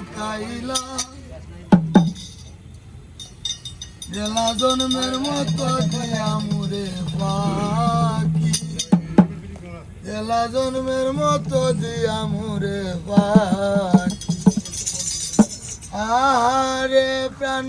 লুকাইলা। গেলা জন্মের মতো আমরে মুরে পাখি। গেলা জন্মের মতো আমরে মুরে পাখি। আরে প্রাণ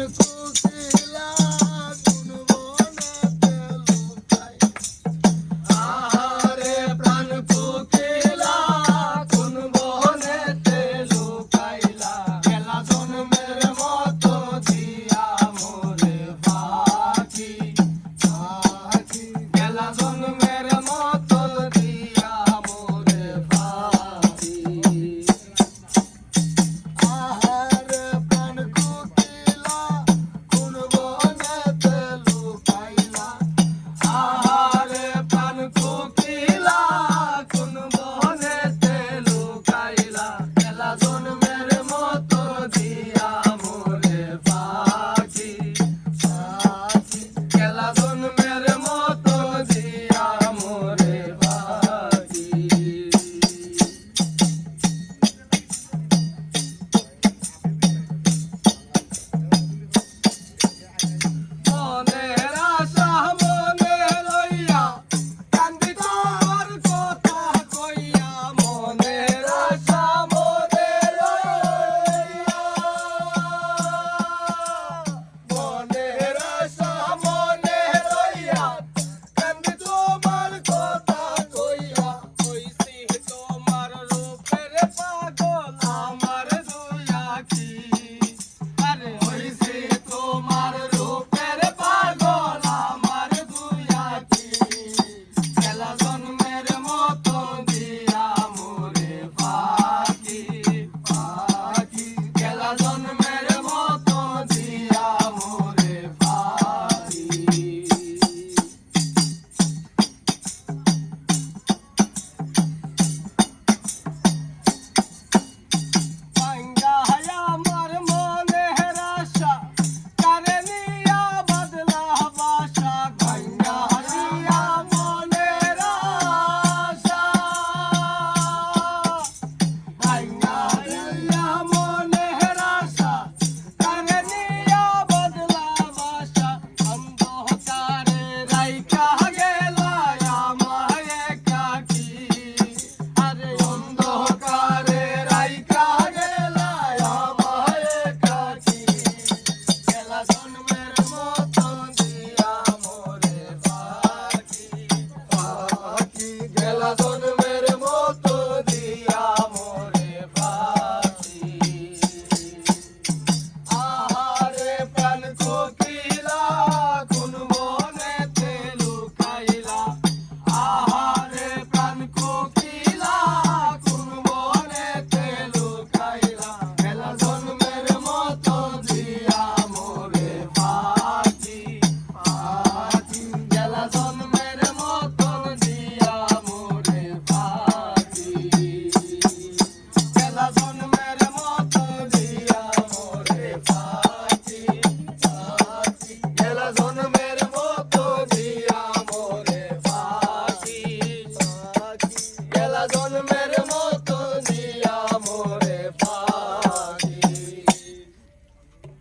I've seen